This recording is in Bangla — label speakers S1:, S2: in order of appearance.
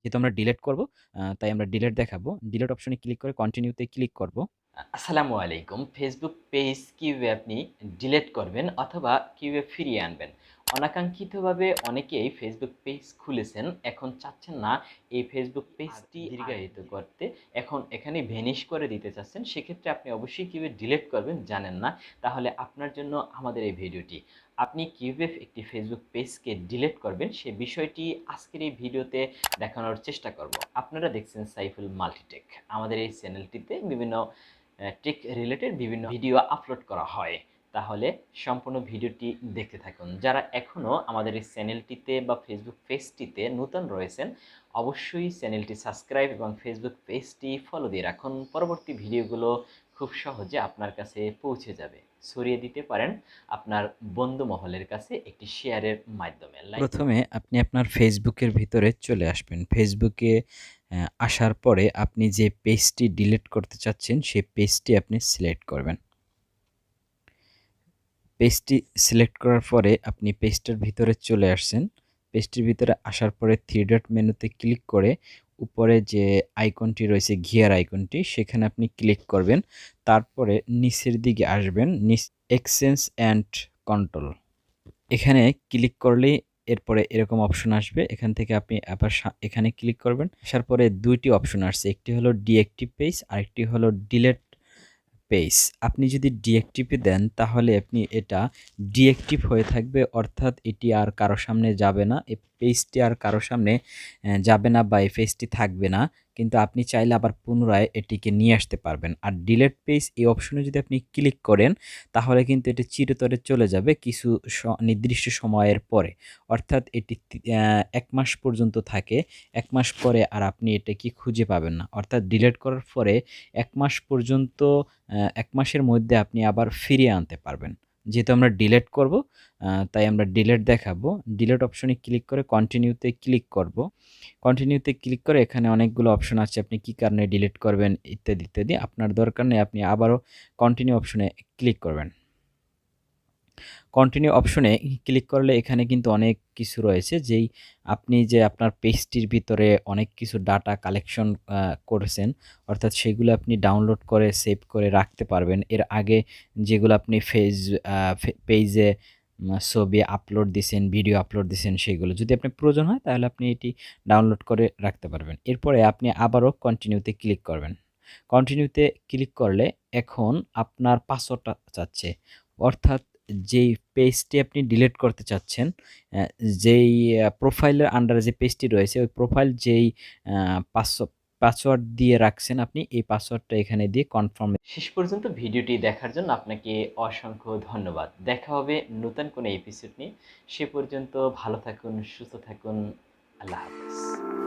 S1: যেহেতু আমরা ডিলেট করব তাই আমরা ডিলেট দেখাবো। ডিলেট অপশনে ক্লিক করে কন্টিনিউতে ক্লিক করব।
S2: আসসালামু আলাইকুম। ফেসবুক পেজ কীভাবে আপনি ডিলেট করবেন অথবা কীভাবে ফিরিয়ে আনবেন? অনাকাঙ্ক্ষিতভাবে অনেকেই ফেসবুক পেজ খুলেছেন। এখন চাচ্ছেন না এই ফেসবুক পেজটি দীর্ঘায়িত করতে। এখন এখানে ভ্যানিশ করে দিতে চাচ্ছেন। সেক্ষেত্রে আপনি অবশ্যই কীভাবে ডিলিট করবেন জানেন না। তাহলে আপনার জন্য আমাদের এই ভিডিওটি। আপনি কীভাবে একটি ফেসবুক পেজকে ডিলেট করবেন সে বিষয়টি আজকের এই ভিডিওতে দেখানোর চেষ্টা করব। আপনারা দেখছেন সাইফুল মাল্টিটেক। আমাদের এই চ্যানেলটিতে বিভিন্ন টেক রিলেটেড বিভিন্ন ভিডিও আপলোড করা হয়। তাহলে সম্পূর্ণ ভিডিওটি দেখতে থাকুন। যারা এখনও আমাদের এই চ্যানেলটিতে বা ফেসবুক পেজটিতে নতুন রয়েছেন, অবশ্যই চ্যানেলটি সাবস্ক্রাইব এবং ফেসবুক পেজটি ফলো দিয়ে রাখুন। পরবর্তী ভিডিওগুলো খুব সহজে আপনার কাছে পৌঁছে যাবে। ছড়িয়ে দিতে পারেন আপনার বন্ধু মহলের কাছে একটি শেয়ারের মাধ্যমে।
S1: প্রথমে আপনি আপনার ফেসবুকের ভিতরে চলে আসবেন। ফেসবুকে আসার পরে আপনি যে পেজটি ডিলিট করতে চাচ্ছেন সেই পেজটি আপনি সিলেক্ট করবেন। পেজটি সিলেক্ট করার পরে আপনি পেজটার ভিতরে চলে আসছেন। পেজটির ভিতরে আসার পরে থ্রি ডট মেনুতে ক্লিক করে উপরে যে আইকনটি রয়েছে ঘিয়ার আইকনটি সেখানে আপনি ক্লিক করবেন। তারপরে নিচের দিকে আসবেন। নিচ এক্সচেঞ্জ অ্যান্ড কন্ট্রোল। এখানে ক্লিক করলেই এরপরে এরকম অপশন আসবে। এখান থেকে আপনি আবার এখানে ক্লিক করবেন। আসার পরে ২ টি অপশন আসছে। একটি হলো ডিএক্টিভ পেজ আরেকটি হলো ডিলিট পেজ। আপনি যদি ডিএক্টিভে দেন, তাহলে আপনি এটা ডিএক্টিভ হয়ে থাকবে, অর্থাৎ এটি আর কারও সামনে যাবে না। পেজটি আর কারও সামনে যাবে না বা এই পেজটি থাকবে না। কিন্তু আপনি চাইলে আবার পুনরায় এটিকে নিয়ে আসতে পারবেন। আর ডিলেট পেজ এই অপশনে যদি আপনি ক্লিক করেন, তাহলে কিন্তু এটি চিরতরে চলে যাবে কিছু নির্দিষ্ট সময়ের পরে। অর্থাৎ এটি এক মাস পর্যন্ত থাকে। এক মাস পরে আর আপনি এটাকে খুঁজে পাবেন না। অর্থাৎ ডিলেট করার পরে এক মাস পর্যন্ত এক মাসের মধ্যে আপনি আবার ফিরিয়ে আনতে পারবেন। যেহেতু আমরা ডিলেট করব তাই আমরা ডিলেট দেখাবো। ডিলেট অপশনে ক্লিক করে কন্টিনিউতে ক্লিক করব। কন্টিনিউতে ক্লিক করে এখানে অনেকগুলো অপশন আছে আপনি কি কারণে ডিলেট করবেন ইত্যাদি, ইত্যাদি। আপনার দরকার নেই আপনি আবারও কন্টিনিউ অপশনে ক্লিক করবেন। কন্টিনিউ অপশনে ক্লিক করলে এখানে কিন্তু অনেক কিছু রয়েছে যেই আপনি যে আপনার পেজটির ভিতরে অনেক কিছু ডাটা কালেকশন করেছেন অর্থাৎ সেগুলো আপনি ডাউনলোড করে সেভ করে রাখতে পারবেন। এর আগে যেগুলো আপনি ফেজ পেজে ছবি আপলোড দিছেন, ভিডিও আপলোড দিছেন সেগুলো। যদি আপনার প্রয়োজন হয় তাহলে আপনি এটি ডাউনলোড করে রাখতে পারবেন। এরপরে আপনি আবারও কন্টিনিউতে ক্লিক করবেন। কন্টিনিউতে ক্লিক করলে এখন আপনার পাসওয়ার্ডটা চাচ্ছে। অর্থাৎ যেই পেজটি আপনি ডিলিট করতে চাচ্ছেন, যেই প্রোফাইলের আন্ডারে যে পেজটি রয়েছে ওই প্রোফাইল যেই পাসওয়ার্ড দিয়ে রাখছেন আপনি এই পাসওয়ার্ডটা এখানে দিয়ে কনফার্ম
S2: শেষ পর্যন্ত ভিডিওটি দেখার জন্য আপনাকে অসংখ্য ধন্যবাদ। দেখা হবে নতুন কোনো এপিসোড নিয়ে। সে পর্যন্ত ভালো থাকুন, সুস্থ থাকুন। আল্লাহ হাফেজ।